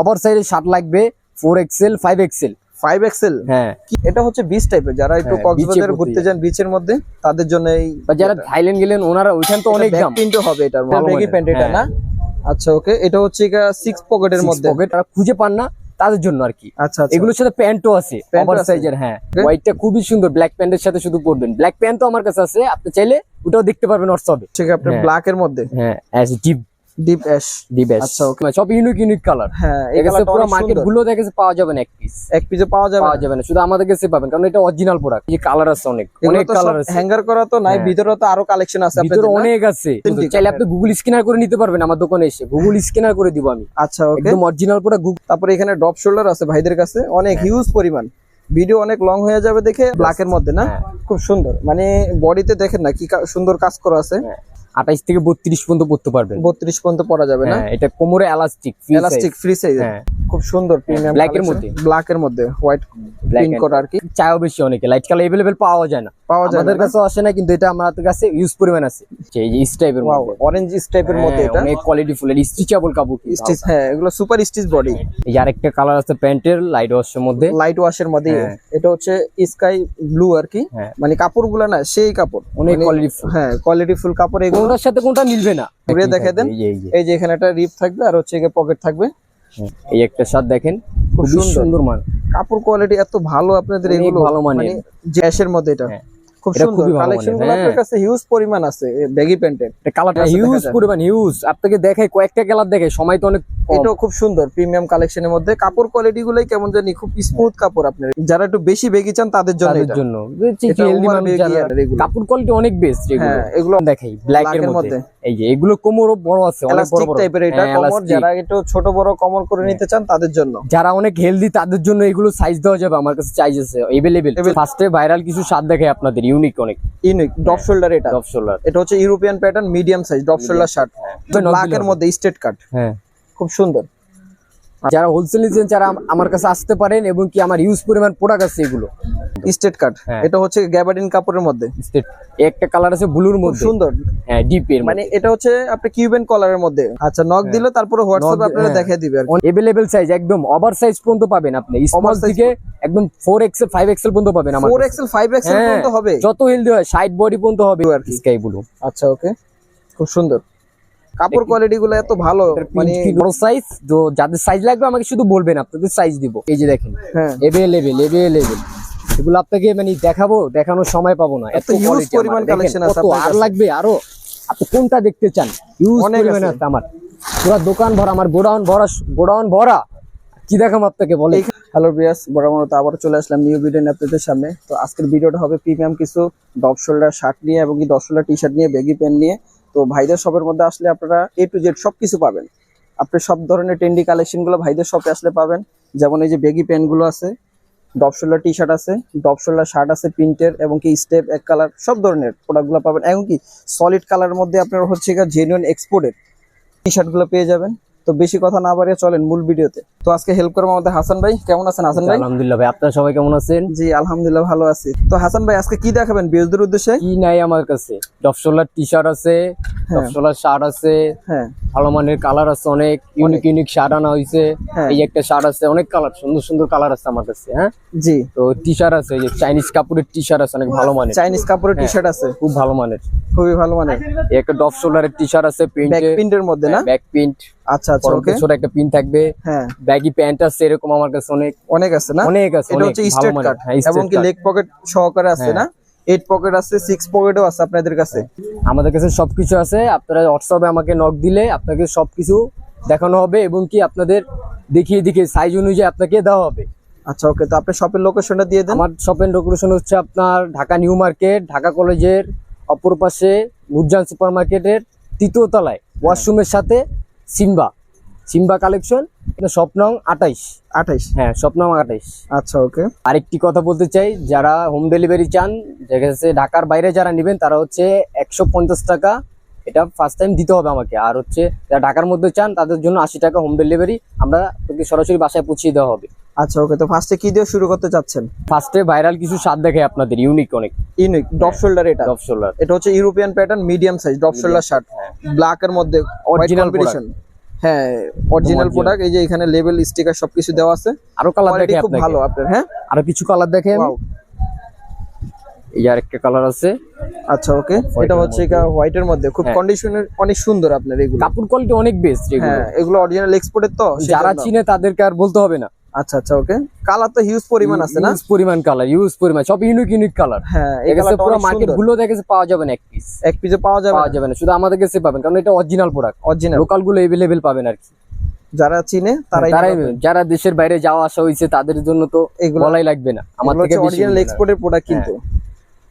Over সাইজের shirt লাগবে four XL five XL five XL হ্যাঁ। এটা হচ্ছে বিচ টাইপের যারা একটু হ্যাঁ, কক্সবাজারে ঘুরতে যান বিচের মধ্যে তাদের জন্য এই যারা থাইল্যান্ড গেলেন ওনারা ওইখান তো অনেক দাম। প্রিন্টও হবে এটার ব্যাগি প্যান্ট এটা হ্যাঁ। না? আচ্ছা ওকে এটা হচ্ছে সিক্স পকেটের মধ্যে। পকেট তারা খুঁজে পান না তাদের জন্য আর কি। আচ্ছা আচ্ছা। এগুলোর সাথে প্যান্টও আছে ওভার আছে? সাইজের হ্যাঁ। হোয়াইটটা খুবই সুন্দর ব্ল্যাক প্যান্টের সাথে শুধু পরবেন। ব্ল্যাক প্যান্ট তো আমার কাছে আছে আপনি চাইলে ওটাও দেখতে পারবেন হোয়াটসঅ্যাপে ঠিক আছে আপনার হ্যাঁ। ব্ল্যাক এর মধ্যে। হ্যাঁ ash deep deep ash deep আচ্ছা, সব ইউনিক ইউনিক কালার হ্যাঁ এই কালারটা পুরো মার্কেটগুলো দেখেছে পাওয়া যাবে না এক পিস এক পিসে পাওয়া যাবে পাওয়া যাবে না শুধু আমাদের কাছে পাবেন কারণ এটা অরিজিনাল প্রোডাক্ট এই কালার আছে অনেক অনেক কালার আছে। হ্যাঙ্গার করা তো নাই হ্যাঁ। ভিতরে তো আরও কালেকশন আছে ভিতরে? অনেক আছে। চাইলে আপনি গুগল স্ক্যানার করে নিতে পারবেন আমার দোকানে এসে। গুগল স্ক্যানার করে দিব আমি। আচ্ছা ওকে একদম অরিজিনাল প্রোডাক্ট তারপরে এখানে ড্রপ শোল্ডার আছে ভাইদের কাছে অনেক হ্যাঁ। হিউজ পরিমাণ। ভিডিও অনেক লং হয়ে যাবে দেখে ব্ল্যাক এর মধ্যে না? হ্যাঁ। খুব সুন্দর। মানে বডিতে দেখেন না কি সুন্দর কাজ করা আছে। আঠাইশ থেকে বত্রিশ পর্যন্ত পড়তে পারবেন। বত্রিশ পর্যন্ত পড়া যাবে না? হ্যাঁ এটা কোমরে এলাস্টিক এলাস্টিক ফ্রি সাইজ হ্যাঁ। খুব সুন্দর প্রিমিয়াম Black এর মধ্যে। ব্ল্যাক এর মধ্যে হোয়াইট প্রিন্ট করা আর কি। চায়ও বেশি অনেকে। লাইট কালার এভেলেবেল পাওয়া যায় না। পাওয়া যায় আমাদের কাছে আসে না কিন্তু এটা আমাদের কাছে ইউজ পরিমাণ আছে। এই যে টাইপের ওয়াও মধ্যে। অরেঞ্জ টাইপের মধ্যে হ্যাঁ, এটা? অনেক কোয়ালিটি ফুল স্টিচেবল কাপড় স্টিচ হ্যাঁ এগুলো সুপার স্টিচ বডি এই আরেকটা কালার আছে প্যান্টের লাইট ওয়াশের মধ্যে। লাইট ওয়াশের মধ্যে। হ্যাঁ। এটা হচ্ছে স্কাই ব্লু আর কি। হ্যাঁ। মানে কাপড়গুলো না সেই কাপড়। অনেক মানে- কোয়ালিটি ফুল। হ্যাঁ কোয়ালিটি ফুল কাপড় এগুলোর সাথে কোনটা মিলবে না? ঘুরে দেখে দেন। এই যে- এখানে একটা রিপ থাকবে আর হচ্ছে পকেট থাকবে। এই একটা শার্ট দেখেন খুব সুন্দর। সুন্দর মান কাপড় কোয়ালিটি এত ভালো আপনাদের এগুলো ভালো মানে জ্যাশের মধ্যে এটা হ্যাঁ। খুব সুন্দর কালেকশনগুলো কালেকশন আপনার হ্যাঁ। কাছে হিউজ পরিমাণ আছে ব্যাগি প্যান্টের এটা কালারটা হিউজ। পরিমাণ হিউজ আপনাকে দেখাই কয়েকটা কালার দেখে সময় তো অনেক। এটাও খুব সুন্দর প্রিমিয়াম কালেকশনের মধ্যে। কাপড় কোয়ালিটি গুলোই কেমন জানি খুব স্মুথ কাপড় আপনার। যারা একটু বেশি বেগি চান তাদের জন্য। কাপড় কোয়ালিটি অনেক বেস্ট এগুলো। হ্যাঁ দেখাই ব্ল্যাক এর মধ্যে। মধ্যে। এই যে এগুলো কোমরও বড় আছে অনেক বড় বড়। টাইপের এটা হ্যাঁ, যারা একটু ছোট বড় কমর করে নিতে চান তাদের জন্য। যারা অনেক হেলদি তাদের জন্য এগুলো সাইজ দেওয়া যাবে। আমার কাছে সাইজ আছে ফার্স্টে ভাইরাল কিছু স্বাদ দেখাই আপনাদের ইউনিক অনেক। ইউনিক ডপ শোল্ডার এটা। শোল্ডার এটা হচ্ছে European pattern medium size drop shoulder shirt black এর মধ্যে স্টেট কাট হ্যাঁ। খুব সুন্দর। যারা হোলসেল নিচ্ছেন যারা আমার কাছে আসতে পারেন এবং কি আমার ইউজ পরিমাণ প্রোডাক্ট আছে এগুলো স্টেট কাট হ্যাঁ। এটা হচ্ছে গ্যাবার্ডিন কাপড়ের মধ্যে। একটা কালার আছে ব্লুর মধ্যে। সুন্দর। হ্যাঁ ডিপের মানে এটা হচ্ছে আপনি কিউবেন কলারের মধ্যে। আচ্ছা নক দিলে তারপরে হোয়াটসঅ্যাপ আপনারা হ্যাঁ। দেখিয়ে দিবে আর এভেলেবেল সাইজ একদম ওভার সাইজ পর্যন্ত পাবেন আপনি। স্মল থেকে একদম ফোর এক্সেল ফাইভ এক্সেল পর্যন্ত পাবেন আমার 4 কাছে। এক্সেল 5 এক্সেল হ্যাঁ, পর্যন্ত হবে। যত হেলদি হয় সাইড বডি পর্যন্ত হবে আর কি। স্কাই ব্লু আচ্ছা ওকে খুব সুন্দর। কাপড় কোয়ালিটি গুলো এত ভালো মানে বড় সাইজ তো যাদের সাইজ লাগবে আমাকে শুধু বলবেন আপনাদের সাইজ দিব। এই যে দেখেন হ্যাঁ। এভেলেবেল এভেলেবেল এগুলো আপনাকে মানে দেখাবো দেখানোর সময় পাবো না। এত আমার। পরিমাণ collection আছে আর লাগবে আরও? আপনি কোনটা দেখতে চান? অনেক পরিমাণ আছে। আমার। পুরো দোকান ভরা আমার গোডাউন ভরা গোডাউন ভরা। কি দেখাম আপনাকে বলে হ্যালো বিয়াস বরাবর মতো আবার চলে আসলাম নিউ ভিডিও আপনাদের সামনে। তো আজকের ভিডিওটা হবে প্রিমিয়াম কিছু ডপ শোল্ডার শার্ট নিয়ে এবং কি দশ শোল্ডার টি শার্ট নিয়ে বেগি প্যান্ট নিয়ে। তো ভাইদের শপের মধ্যে আসলে আপনারা এ টু জেড সব কিছু পাবেন। আপনি সব ধরনের ট্রেন্ডি কালেকশনগুলো ভাইদের শপে আসলে পাবেন। যেমন এই যে বেগি প্যান্টগুলো আছে ডপ টি শার্ট আছে ডপ শার্ট আছে প্রিন্টের এবং কি স্টেপ এক কালার সব ধরনের প্রোডাক্টগুলো পাবেন। এমনকি সলিড কালার মধ্যে আপনার হচ্ছে জেনুইন এক্সপোর্টের টি শার্টগুলো পেয়ে যাবেন। তো বেশি কথা না বাড়িয়ে চলেন মূল ভিডিওতে। তো আজকে হেল্প করব আমাদের হাসান ভাই। কেমন আছেন হাসান ভাই? আলহামদুলিল্লাহ ভাই আপনারা সবাই কেমন আছেন? জি আলহামদুলিল্লাহ ভালো আছি। তো হাসান ভাই আজকে কি দেখাবেন বিরোধীর উদ্দেশ্যে? কি নাই আমার কাছে। ডফসোলার টি শার্ট আছে ডফসোলার শার্ট আছে হ্যাঁ। ভালো মানের কালার আছে অনেক ইউনিক ইউনিক শার্ট আনা হয়েছে। হ্যাঁ। এই একটা শার্ট আছে অনেক কালার সুন্দর সুন্দর কালার আছে আমার কাছে হ্যাঁ? জি। তো টি শার্ট আছে এই যে চাইনিজ কাপড়ের টি শার্ট আছে অনেক ভালো মানের। চাইনিজ কাপড়ের টি শার্ট আছে। খুব ভালো মানের। খুবই ভালো মানে এই একটা ডফ টি শার্ট আছে ব্যাক প্রিন্টে প্রিন্টের মধ্যে না? ব্যাক প্রিন্ট আচ্ছা আচ্ছা ওকে ছোট একটা পিন থাকবে। হ্যাঁ। ব্যাগি প্যান্ট আছে এরকম আমার কাছে অনেক অনেক আছে না? অনেক আছে এটা হচ্ছে স্ট্রেট কাট হ্যাঁ, এবং কি লেগ পকেট সহকারে আছে হ্যাঁ। না? এইট পকেট আছে সিক্স পকেটও আছে আপনাদের কাছে? আমাদের কাছে সবকিছু আছে। আপনারা হোয়াটসঅ্যাপে আমাকে নক দিলে আপনাকে সবকিছু দেখানো হবে এবং কি আপনাদের দেখিয়ে দেখিয়ে সাইজ অনুযায়ী আপনাকে দেওয়া হবে। আচ্ছা ওকে তো আপনি শপের লোকেশনটা দিয়ে দেন। আমার শপের লোকেশন হচ্ছে আপনার ঢাকা নিউ মার্কেট ঢাকা কলেজের অপর পাশে নুরজান সুপার মার্কেটের তৃতীয় তলায়। ওয়াশরুমের সাথে সিম্বা। সিম্বা কালেকশন এটা স্বপ্নং আঠাইশ। আঠাইশ? হ্যাঁ স্বপ্নং আঠাইশ। আচ্ছা ওকে। আরেকটি কথা বলতে চাই যারা হোম ডেলিভারি চান দেখা যাচ্ছে ঢাকার বাইরে যারা নেবেন তারা হচ্ছে একশো পঞ্চাশ টাকা এটা ফার্স্ট টাইম দিতে হবে আমাকে। আর হচ্ছে যারা ঢাকার মধ্যে চান তাদের জন্য আশি টাকা হোম ডেলিভারি আমরা সরাসরি বাসায় পৌঁছিয়ে দেওয়া হবে। আচ্ছা ওকে তো ফার্স্টে কি দিয়ে শুরু করতে চাচ্ছেন? ফার্স্টে ভাইরাল কিছু স্বাদ দেখে আপনাদের ইউনিক অনেক। ইউনিক ডপ শোল্ডার এটা। টপ শোল্ডার এটা হচ্ছে European pattern medium size drop shoulder shirt black এর মধ্যে Original কম্বিনেশন হ্যাঁ অরিজিনাল প্রোডাক্ট এই যে এখানে লেভেল স্টিকার সবকিছু দেওয়া আছে। আরও কালার দেখে খুব ভালো আপনার হ্যাঁ? আরও কিছু কালার দেখে এই আরেকটা কালার আছে। আচ্ছা ওকে White এটা হোয়াইট এর হচ্ছে মধ্যে। খুব হ্যাঁ। কন্ডিশনের অনেক সুন্দর আপনার এগুলো। কাপড় কোয়ালিটি অনেক বেস্ট এগুলো। হ্যাঁ এগুলো অরিজিনাল এক্সপোর্টের তো যারা। চিনে তাদেরকে আর বলতে হবে না। আচ্ছা আচ্ছা ওকে কালার তো হিউজ পরিমাণ আছে না? ইউজ পরিমাণ কালার ইউজ পরিমাণ সব ইউনিক ইউনিক কালার হ্যাঁ পুরো মার্কেটগুলো দেখেছে পাওয়া যাবে না এক পিস এক পিসে পাওয়া যাবে পাওয়া যাবে না শুধু আমাদের কাছে পাবেন কারণ এটা অরিজিনাল প্রোডাক্ট অরিজিনাল লোকালগুলো এভেলেবেল পাবেন আর কি। যারা চিনে তারাই তারাই যারা দেশের বাইরে যাওয়া আসা হয়েছে তাদের জন্য তো এগুলো বলাই লাগবে না। আমার থেকে অরিজিনাল না। এক্সপোর্টের প্রোডাক্ট কিন্তু।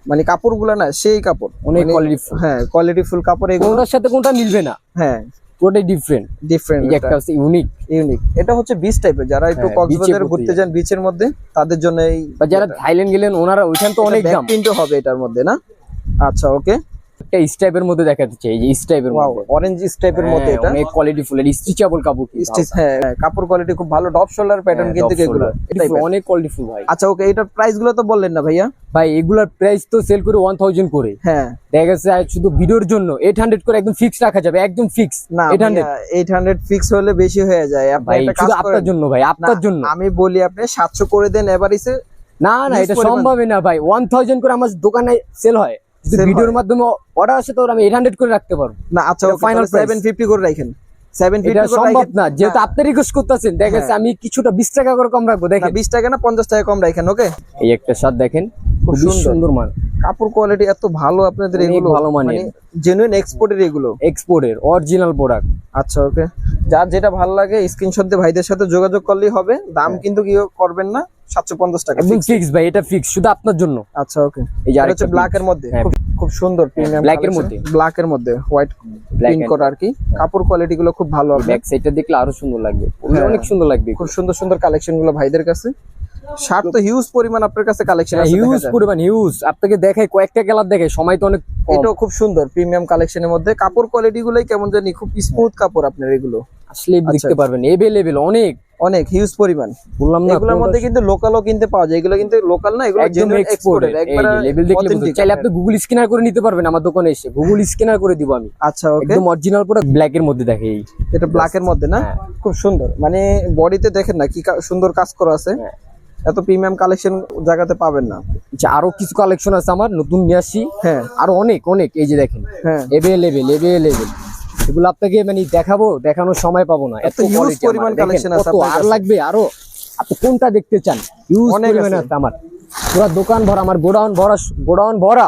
মানে কাপড়গুলো না সেই কাপড়। অনেক মানে- কোয়ালিটি হ্যাঁ কোয়ালিটি ফুল কাপড় এগুলো কোনটার সাথে কোনটা মিলবে না। হ্যাঁ। পুরোটাই ডিফারেন্ট ডিফারেন্ট একটা হচ্ছে ইউনিক ইউনিক এটা হচ্ছে বিচ টাইপের যারা একটু হ্যাঁ, কক্সবাজার ঘুরতে ঘুরতে যান বিচের মধ্যে তাদের জন্য এই যারা থাইল্যান্ড গেলেন ওনারা ওইখান তো অনেক দাম কিন্তু হবে এটার মধ্যে না? আচ্ছা ওকে একটা স্টাইপের মধ্যে দেখাতে চাই এই যে স্টাইপের মধ্যে। অরেঞ্জ টাইপের মধ্যে হ্যাঁ, এটা? অনেক কোয়ালিটি ফুল এটা স্ট্রেচেবল কাপড় Stitch, হ্যাঁ কাপড় কোয়ালিটি খুব ভালো ডপ শোল্ডার প্যাটার্ন কিন্তু এগুলো। অনেক কোয়ালিটি ফুল ভাই। আচ্ছা ওকে এটার প্রাইসগুলো তো বললেন না ভাইয়া? ভাই এগুলার প্রাইস তো সেল করে ওয়ান থাউজেন্ড করে। হ্যাঁ। দেখা গেছে শুধু ভিডিওর জন্য এইট হান্ড্রেড করে একদম ফিক্স রাখা যাবে একদম ফিক্স না eight hundred eight hundred fix হলে বেশি হয়ে যায়। আপনি একটা শুধু কাজ আপনার জন্য ভাই আপনার জন্য। আমি বলি আপনি সাতশো করে দেন এভারেজে। না না এটা। সম্ভবই না ভাই ওয়ান থাউজেন্ড করে আমার দোকানে সেল হয়। ভিডিওর মাধ্যমে অর্ডার আসে তো আমি এইট হান্ড্রেড করে রাখতে পারব। না আচ্ছা final final price। Seven fifty করে রাখেন। সম্ভব না যেহেতু আপনি রিকোয়েস্ট করতেছেন দেখা গেছে হ্যাঁ। আমি কিছুটা বিশ টাকা করে কম রাখব দেখেন। বিশ টাকা না পঞ্চাশ টাকা কম রাখেন ওকে এই একটা শার্ট দেখেন খুব সুন্দর। মান কাপড় কোয়ালিটি এত ভালো আপনাদের এগুলো ভালো মানের। জেনুইন এক্সপোর্টের এগুলো। এক্সপোর্টের অরিজিনাল প্রোডাক্ট আচ্ছা ওকে যার যেটা ভালো লাগে স্ক্রিনশট দিয়ে ভাইদের সাথে যোগাযোগ করলেই হবে। দাম হ্যাঁ। কিন্তু কি করবেন না। সাতশো পঞ্চাশ টাকা একদম ফিক্স ভাই এটা ফিক্স শুধু আপনার জন্য। আচ্ছা ওকে এই যে আরেকটা ব্ল্যাক এর মধ্যে। হ্যাঁ। খুব সুন্দর প্রিমিয়াম black এর মধ্যে। ব্ল্যাক এর মধ্যে হোয়াইট করা আর কি। কাপড় কোয়ালিটি গুলো খুব ভালো আপনার ব্যাক সাইডটা দেখলে আরও সুন্দর লাগবে। হ্যাঁ। অনেক সুন্দর লাগবে। খুব সুন্দর সুন্দর কালেকশনগুলো ভাইদের কাছে। শার্ট তো হিউজ পরিমাণ আপনার কাছে কালেকশন আছে হিউজ পরিমাণ হিউজ আপনাকে দেখাই কয়েকটা কালার দেখে সময় তো অনেক এটাও খুব সুন্দর প্রিমিয়াম কালেকশনের মধ্যে। কাপড় কোয়ালিটি গুলোই কেমন জানি খুব স্মুথ কাপড় আপনার এগুলো। আসলে দেখতে পারবেন এভেলেবেল অনেক। অনেক হিউজ পরিমাণ। বললাম না এগুলোর মধ্যে কিন্তু লোকালও কিনতে পাওয়া যায়। এগুলো কিন্তু লোকাল না এগুলো একদম এক্সপোর্টেড একবার লেভেল দেখলে বুঝতে- চাইলে আপনি গুগল স্ক্যানার করে নিতে পারবেন আমার দোকানে এসে। গুগল স্ক্যানার করে দিব আমি। আচ্ছা ওকে একদম অরিজিনাল প্রোডাক্ট ব্ল্যাক এর মধ্যে দেখে এই। এটা ব্ল্যাক এর মধ্যে না? হ্যাঁ। খুব সুন্দর। মানে বডিতে দেখেন না কি সুন্দর কাজ করা আছে। হ্যাঁ। এত প্রিমিয়াম কালেকশন জায়গাতে পাবেন না। আচ্ছা, আরও কিছু কালেকশন আছে আমার নতুন নিয়ে আসছি হ্যাঁ। আরও অনেক অনেক এই যে দেখেন। হ্যাঁ। এভেলেবেল এভেলেবেল এগুলো আপনাকে মানে দেখাবো দেখানোর সময় পাবো না। এত। পরিমাণ কালেকশন আছে আর লাগবে আরও? আপনি কোনটা দেখতে চান? ইউজ পরিমাণ আছে। আমার। পুরো দোকান ভরা আমার গোডাউন ভরা গোডাউন ভরা।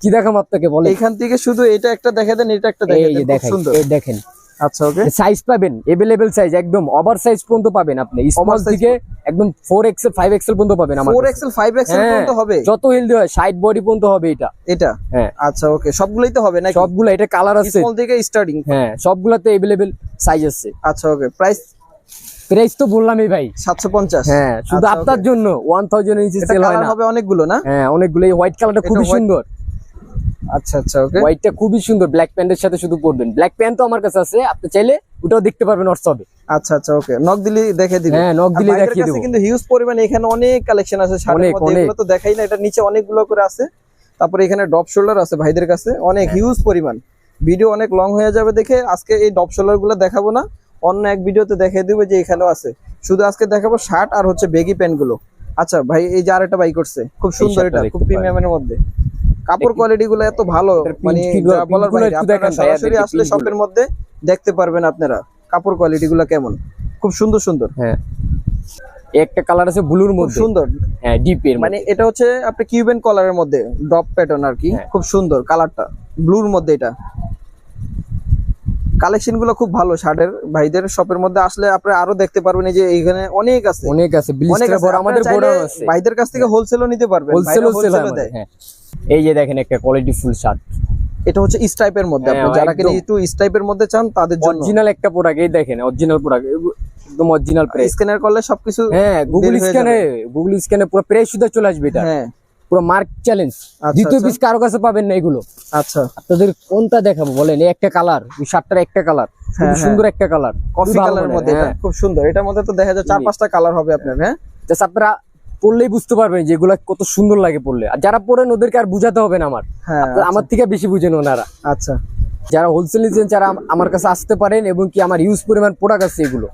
কি দেখাম আপনাকে বলে এখান থেকে শুধু এটা একটা দেখা দেন এটা একটা দেখা দেন সুন্দর। দেখেন। আচ্ছা ওকে সাইজ পাবেন এভেলেবেল সাইজ একদম ওভার সাইজ পর্যন্ত পাবেন আপনি। স্মল থেকে একদম ফোর এক্সেল ফাইভ এক্সেল পর্যন্ত পাবেন আমার ফোর কাছে। এক্সেল ফাইভ এক্সেল হ্যাঁ, পর্যন্ত হবে? যত হেলদি হয় সাইড বডি পর্যন্ত হবে এটা। এটা? হ্যাঁ। আচ্ছা ওকে সবগুলোই তো হবে নাকি? সবগুলো এটা কালার আছে। স্মল থেকে স্টার্টিং হ্যাঁ সবগুলাতে এভেলেবেল সাইজ আছে। আচ্ছা ওকে প্রাইস প্রাইস তো বললামই ভাই। সাতশো পঞ্চাশ। হ্যাঁ শুধু আচ্ছা, আপনার জন্য ওয়ান থাউজেন্ড ইঞ্চি সেল হয় কালার না। হবে অনেকগুলো না? হ্যাঁ অনেকগুলো এই হোয়াইট কালারটা খুবই white- সুন্দর। আচ্ছা আচ্ছা ওকে হোয়াইটটা খুবই সুন্দর ব্ল্যাক প্যান্টের সাথে শুধু পরবেন। ব্ল্যাক প্যান্ট তো আমার কাছে আছে আপনি চাইলে ওটাও দেখতে পারবেন হোয়াটসঅ্যাপে আচ্ছা আচ্ছা ওকে নক দিলে দেখে দিবে। হ্যাঁ, আর দিলে দেখিয়ে কাছে দেবো। কিন্তু হিউজ পরিমাণে এখানে অনেক কালেকশন আছে অনেক, মধ্যে এগুলো তো দেখাই না এটা নিচে অনেকগুলো করে আছে। তারপরে এখানে ডপ শোল্ডার আছে ভাইদের কাছে অনেক হ্যাঁ। হিউজ পরিমাণ। ভিডিও অনেক লং হয়ে যাবে দেখে আজকে এই ডপ শোল্ডারগুলো দেখাবো না অন্য এক ভিডিওতে দেখিয়ে দিবে যে এখানেও আছে। শুধু আজকে দেখাবো শার্ট আর হচ্ছে বেগি প্যান্টগুলো। আচ্ছা ভাই এই যে আরেকটা বাই করছে খুব সুন্দর এটা খুব প্রিমিয়ামের মধ্যে। কাপড় কোয়ালিটি গুলো এত ভালো মানে বলার বাইরে। আপনারা সরাসরি আসলে শপের মধ্যে দেখতে পারবেন আপনারা কাপড় কোয়ালিটি গুলো কেমন। খুব সুন্দর সুন্দর। হ্যাঁ। একটা কালার আছে ব্লুর মধ্যে। সুন্দর। হ্যাঁ ডিপের মানে এটা হচ্ছে আপনি কিউবেন কলারের মধ্যে ডপ প্যাটার্ন আর কি। হ্যাঁ। খুব সুন্দর কালারটা ব্লুর মধ্যে এটা। কালেকশনগুলো খুব ভালো শার্টের ভাইদের শপের মধ্যে আসলে আপনি আরও দেখতে পারবেন এই যে এখানে অনেক আছে। অনেক আছে ব্লিস্টার বড় আমাদের বড় আছে। ভাইদের কাছ থেকে হোলসেলও নিতে পারবেন। হোলসেল wholesale-ও দেয় হ্যাঁ। এই যে দেখেন একটা কোয়ালিটি ফুল শার্ট এটা হচ্ছে ইস টাইপের মধ্যে। হ্যাঁ, আপনি যারা কিনা একটু ইস টাইপের মধ্যে চান তাদের জন্য। অরিজিনাল একটা প্রোডাক্ট এই দেখেন অরিজিনাল প্রোডাক্ট একদম অরিজিনাল প্রাইস স্ক্যানার করলে সবকিছু হ্যাঁ গুগল স্ক্যানে গুগল স্ক্যানে পুরো প্রাইস শুধু চলে আসবে এটা। হ্যাঁ। পুরো মার্ক চ্যালেঞ্জ আচ্ছা, দ্বিতীয়। পিস কারও কাছে পাবেন না এগুলো। আচ্ছা। আপনাদের কোনটা দেখাবো বলেন? এই একটা কালার ওই শার্টটার একটা কালার খুব হ্যাঁ, সুন্দর একটা কালার কফি কালারের মধ্যে এটা খুব সুন্দর। এটার মধ্যে তো দেখা যায় চার পাঁচটা কালার হবে আপনার হ্যাঁ? আপনারা পড়লেই বুঝতে পারবেন যে এগুলা কত সুন্দর লাগে পড়লে। আর যারা পড়েন ওদেরকে আর বুঝাতে হবে না আমার। হ্যাঁ আমার থেকে বেশি বুঝেন ওনারা। আচ্ছা। যারা হোলসেল নিচ্ছেন যারা আমার কাছে আসতে পারেন এবং কি আমার ইউজ পরিমাণ প্রোডাক্ট আছে এগুলো।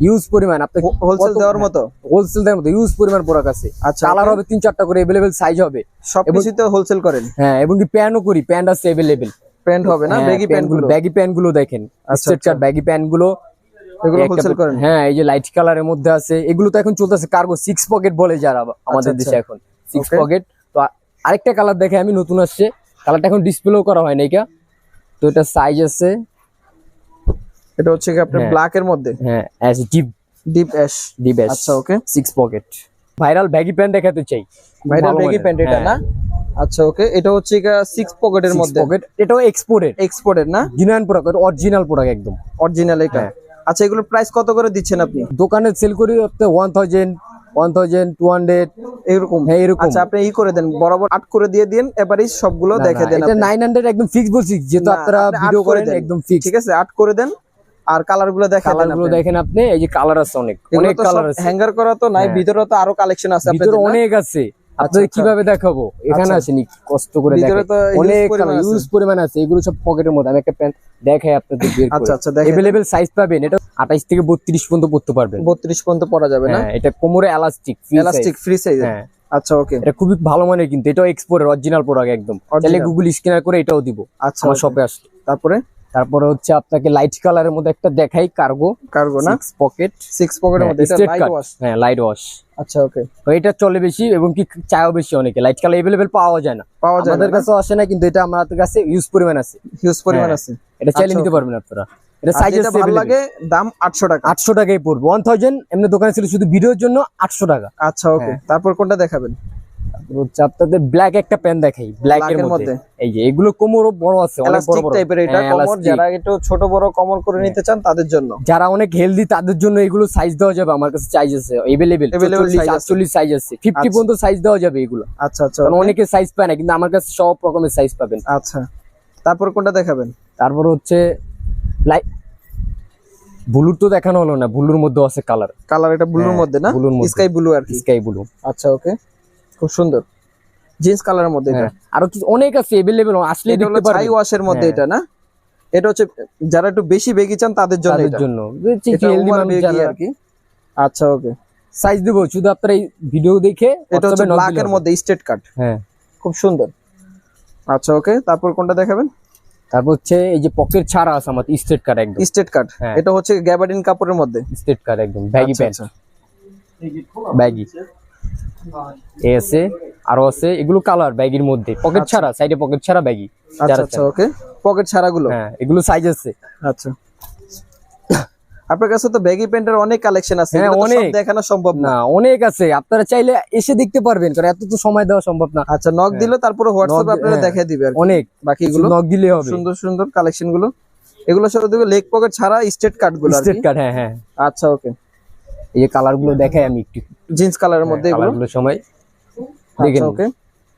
ইউজ পরিমাণ। আপনি হোলসেল দেওয়ার মতো? হোলসেল দেওয়ার মতো ইউজ পরিমাণ প্রোডাক্ট আছে। আচ্ছা, কালার হবে তিন চারটা করে এভেলেবেল সাইজ হবে। সবকিছুতে হোলসেল করেন। হ্যাঁ এবং কি প্যান্টও করি প্যান্ট আছে এভেলেবেল প্যান্ট হবে না? ব্যাগি প্যান্টগুলো ব্যাগি প্যান্টগুলো দেখেন। আচ্ছা, স্ট্রেট কাট ব্যাগি প্যান্টগুলো এগুলো হোলসেল করেন? হ্যাঁ এই যে লাইট কালারের মধ্যে আছে এগুলো তো এখন চলতেছে কার্গো সিক্স পকেট বলে যারা আমাদের আচ্ছা, দেশে এখন। সিক্স পকেট তো আরেকটা কালার দেখে আমি নতুন আসছে। কালারটা এখন ডিসপ্লেও করা হয় নাই কা। তো এটা সাইজ আছে। এটা হচ্ছে কি আপনার। ব্ল্যাক এর মধ্যে? হ্যাঁ ash deep deep ash deep আচ্ছা okay six pocket viral baggy pant দেখাতে চাই। ভাইরাল মানের, প্যান্ট এটা হ্যাঁ। না? আচ্ছা ওকে এটা হচ্ছে কি সিক্স পকেটের মধ্যে? pocket, এটাও এক্সপোর্টেড এক্সপোর্টের না? জিনুয়ান প্রোডাক্ট অরিজিনাল প্রোডাক্ট একদম। অরিজিনাল এটা। হ্যাঁ। আচ্ছা এগুলোর প্রাইস কত করে দিচ্ছেন আপনি? দোকানে সেল করি one thousand one thousand two hundred এরকম? হ্যাঁ এরকম। আচ্ছা আপনি ই করে দেন বরাবর আট করে দিয়ে দিন এবারই সবগুলো দেখে দেন এটা নাইন হান্ড্রেড একদম ফিক্স বলছি যেহেতু আপনারা ভিডিও করে করেন দেন। একদম ফিক্স ঠিক আছে আট করে দেন আর কালারগুলো দেখে কালার দেনগুলো আপনি। দেখেন আপনি এই যে কালার আছে অনেক অনেক কালার আছে। হ্যাঙ্গার করা তো নাই হ্যাঁ। ভিতরে তো আরও কালেকশন আছে ভিতরে অনেক আছে। আপনাদের আচ্ছা। কীভাবে দেখাবো? এখানে আচ্ছা। আসেনি কষ্ট করে অনেক। ইউজ পরিমাণ আছে এগুলো সব পকেটের মধ্যে। আমি একটা প্যান্ট দেখাই আপনাদের বের আচ্ছা আচ্ছা সাইজ পাবেন এটা 28 থেকে 32 পর্যন্ত পড়তে পারবেন। বত্রিশ পর্যন্ত পরা যাবে না? হ্যাঁ এটা কোমরে এলাস্টিক এলাস্টিক ফ্রি সাইজ হ্যাঁ। আচ্ছা ওকে এটা খুবই ভালো মানের কিন্তু এটাও এক্সপোর্টের অরিজিনাল প্রোডাক্ট একদম। চাইলে গুগল স্ক্যানার করে এটাও দিব। আচ্ছা আমার। শপে আসলে। তারপরে? তারপরে হচ্ছে আপনাকে লাইট কালারের মধ্যে একটা দেখাই কার্গো কার্গো না? পকেট সিক্স পকেটের মধ্যে এটা লাইট ওয়াশ হ্যাঁ লাইট ওয়াশ আচ্ছা ওকে তো এটা চলে বেশি এবং কি চায়ও বেশি অনেকে। লাইট কালার এভেলেবেল পাওয়া যায় না। পাওয়া যায় আমাদের কাছে আসে না কিন্তু এটা আমাদের কাছে ইউজ পরিমাণ আছে। হিউজ পরিমাণ হ্যাঁ। আছে। এটা চাইলে আচ্ছা, নিতে পারবেন আপনারা। এটা সাইজ ভালো লাগে দাম আটশো টাকা। আটশো টাকায় পড়বে। ওয়ান থাউজেন্ড এমনি দোকানে ছিল শুধু ভিডিওর জন্য আটশো টাকা। আচ্ছা ওকে হ্যাঁ। তারপর কোনটা দেখাবেন? আপনাদের ব্ল্যাক একটা প্যান দেখাই ব্ল্যাক এর মধ্যে। এই যে এগুলো কোমরও বড় আছে অনেক বড় বড়। টাইপের এটা হ্যাঁ, কমর। যারা একটু ছোট বড় কমর করে নিতে চান তাদের জন্য। যারা অনেক হেলদি তাদের জন্য এগুলো সাইজ দেওয়া যাবে আমার কাছে সাইজ আছে এভেলেবেল Available size সাইজ আছে। ফিফটি আচ্ছা। পর্যন্ত সাইজ দেওয়া যাবে এগুলো। আচ্ছা আচ্ছা কারণ অনেকে সাইজ পায় না কিন্তু আমার কাছে সব রকমের সাইজ পাবেন। আচ্ছা। তারপর কোনটা দেখাবেন? তারপর হচ্ছে লাইট ব্লুর তো দেখানো হলো না ব্লুর মধ্যে আছে কালার কালার এটা ব্লুর হ্যাঁ, মধ্যে না? স্কাই ব্লু আর স্কাই ব্লু আচ্ছা ওকে খুব সুন্দর। জিন্স কালারের মধ্যে এটা। আরও কিছু অনেক আছে এভেলেবেল আসলে দেখতে ছাই ওয়াশের মধ্যে হ্যাঁ। এটা না? এটা হচ্ছে যারা একটু বেশি বেগি চান তাদের জন্য তাদের জন্য। আর কি। আচ্ছা ওকে সাইজ দেবো শুধু আপনারা এই ভিডিও দেখে এটা হচ্ছে ব্ল্যাক এর মধ্যে স্টেট কাট হ্যাঁ। খুব সুন্দর। আচ্ছা ওকে তারপর কোনটা দেখাবেন? তারপর হচ্ছে এই যে পকেট ছাড়া আছে আমার স্ট্রেট কাট একদম। স্টেট কাট হ্যাঁ। এটা হচ্ছে গ্যাবার্ডিন কাপড়ের মধ্যে। স্ট্রেট কাট একদম ব্যাগি প্যান্ট। ব্যাগি এ আছে আরও আছে এগুলো কালার ব্যাগির মধ্যে। পকেট আচ্ছা। ছাড়া সাইডে পকেট ছাড়া ব্যাগি আচ্ছা আচ্ছা ওকে পকেট ছাড়াগুলো? হ্যাঁ এগুলো সাইজ আছে। আচ্ছা। আপনার কাছে তো ব্যাগি প্যান্টের অনেক কালেকশন আছে হ্যাঁ, অনেক। দেখানো সম্ভব না। অনেক আছে। আপনারা চাইলে এসে দেখতে পারবেন কারণ এত তো সময় দেওয়া সম্ভব না। আচ্ছা নক দিলে তারপরে হোয়াটসঅ্যাপে আপনারা হ্যাঁ। দেখিয়ে দিবে অনেক। বাকি এগুলো? নক দিলে হবে। সুন্দর সুন্দর কালেকশনগুলো। এগুলো সব দেখবে লেগ পকেট ছাড়া স্টেট কাটগুলো আর স্ট্রেট কি। কাট হ্যাঁ হ্যাঁ। আচ্ছা ওকে এই যে কালারগুলো দেখাই আমি একটু জিন্স কালারের মধ্যে এগুলো? কালারগুলো সময় দেখেন আচ্ছা ওকে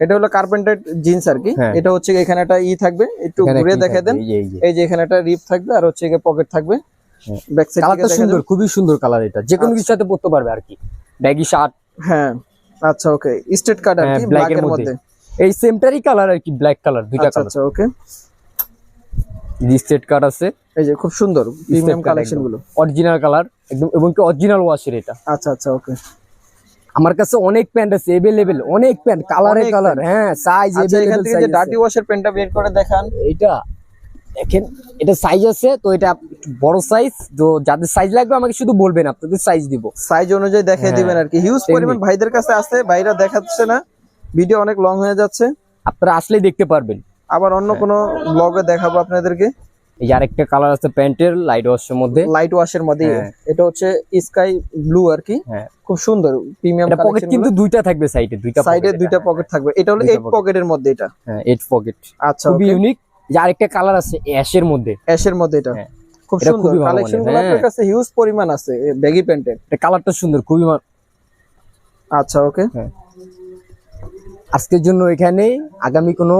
এটা হলো কার্পেন্টার জিন্স আর কি। হ্যাঁ। এটা হচ্ছে এখানে একটা ই থাকবে একটু ঘুরে দেখে দেন। এই যে, এখানে একটা রিপ থাকবে আর হচ্ছে পকেট থাকবে। হ্যাঁ। ব্যাক সাইড কালারটা সুন্দর খুবই সুন্দর কালার এটা। যে কোনো আচ্ছা। কিছুর সাথে পরতে পারবে আর কি। ব্যাগি শার্ট হ্যাঁ আচ্ছা ওকে স্টেট কাট আর হ্যাঁ, কি ব্ল্যাক এর মধ্যে। এই সেমটারই কালার আর কি ব্ল্যাক কালার দুইটা আচ্ছা কালার আচ্ছা ওকে স্টেট কাট আছে। এই যে খুব সুন্দর প্রিমিয়াম কালেকশনগুলো। অরিজিনাল কালার একদম এবং কি অরিজিনাল ওয়াশের এটা। আচ্ছা আচ্ছা ওকে আমার কাছে অনেক প্যান্ট আছে এভেলেবেল অনেক প্যান্ট কালারে কালার হ্যাঁ সাইজ আচ্ছা এখান থেকে যে ডার্টি ওয়াশের পেনটা বের করে দেখান। এটা দেখেন এটা সাইজ আছে তো এটা বড় সাইজ তো যাদের সাইজ লাগবে আমাকে শুধু বলবেন আপনাদের সাইজ দিব। সাইজ অনুযায়ী দেখিয়ে হ্যাঁ, দিবেন আর কি। হিউজ। পরিমাণ ভাইদের কাছে আছে ভাইরা দেখাচ্ছে না। ভিডিও অনেক লং হয়ে যাচ্ছে। আপনারা আসলেই দেখতে পারবেন। আবার অন্য। কোনো ব্লগে দেখাবো আপনাদেরকে। এই আরেকটা কালার আছে প্যান্টের লাইট ওয়াশের মধ্যে। লাইট ওয়াশের মধ্যে। হ্যাঁ। এটা হচ্ছে স্কাই ব্লু আর কি। হ্যাঁ। খুব সুন্দর প্রিমিয়াম পকেট কিন্তু দুইটা থাকবে সাইডে দুইটা সাইডে দুইটা পকেট থাকবে। এটা হলো এইট পকেটের মধ্যে এটা। হ্যাঁ এইট পকেট আচ্ছা খুবই ইউনিক যে আরেকটা কালার আছে অ্যাশের মধ্যে। অ্যাশের মধ্যে এটা। হ্যাঁ। খুব সুন্দর। কালেকশনগুলো আপনার। কাছে হিউজ পরিমাণ আছে ব্যাগি প্যান্টের এটা কালারটা সুন্দর খুবই আচ্ছা ওকে আজকের জন্য এখানে। আগামী কোনো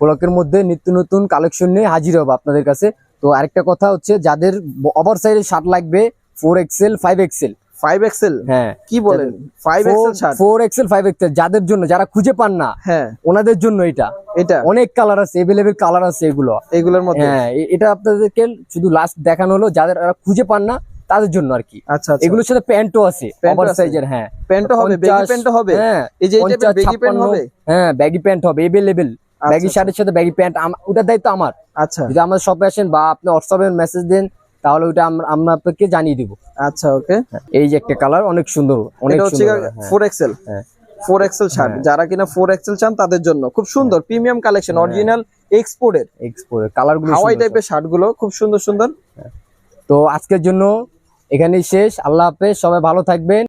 ব্লকের মধ্যে নিত্য নতুন কালেকশন নিয়ে হাজির হব আপনাদের কাছে। তো আরেকটা কথা হচ্ছে যাদের ওভার সাইজের শার্ট লাগবে four XL five XL five XL হ্যাঁ। কি বলেন? Five XL four XL five XL যাদের জন্য যারা খুঁজে পান না হ্যাঁ। ওনাদের জন্য এটা। এটা? অনেক কালার আছে এভেলেবেল কালার আছে এগুলো। এগুলোর মধ্যে? হ্যাঁ এটা আপনাদেরকে শুধু লাস্ট দেখানো হলো যাদের খুঁজে পান না তাদের জন্য আর কি। আচ্ছা আচ্ছা। এগুলোর সাথে প্যান্টও আছে ওভার সাইজের হ্যাঁ। প্যান্টও হবে বেগি প্যান্টও হবে? হ্যাঁ এই যে এই টাইপের 50, বেগি প্যান্ট হবে? হ্যাঁ ব্যাগি প্যান্ট হবে এভেলেবেল ব্যাগি আচ্ছা, শার্টের সাথে ব্যাগি প্যান্ট ওটার দায়িত্ব আমার। আচ্ছা। যদি আমার শপে আসেন বা আপনি হোয়াটসঅ্যাপে মেসেজ দেন তাহলে ওটা আমরা আপনাকে জানিয়ে দিব। আচ্ছা ওকে। এই যে একটা কালার অনেক সুন্দর অনেক এটা হচ্ছে সুন্দর হ্যাঁ, ফোর এক্সেল হ্যাঁ। ফোর এক্সেল শার্ট যারা কিনা ফোর এক্সেল চান তাদের জন্য। খুব সুন্দর প্রিমিয়াম কালেকশন অরিজিনাল এক্সপোর্টের এক্সপোর্ট কালারগুলো হাওয়াই টাইপের শার্টগুলো খুব সুন্দর সুন্দর। তো আজকের জন্য এখানেই শেষ। আল্লাহ হাফেজ সবাই ভালো থাকবেন।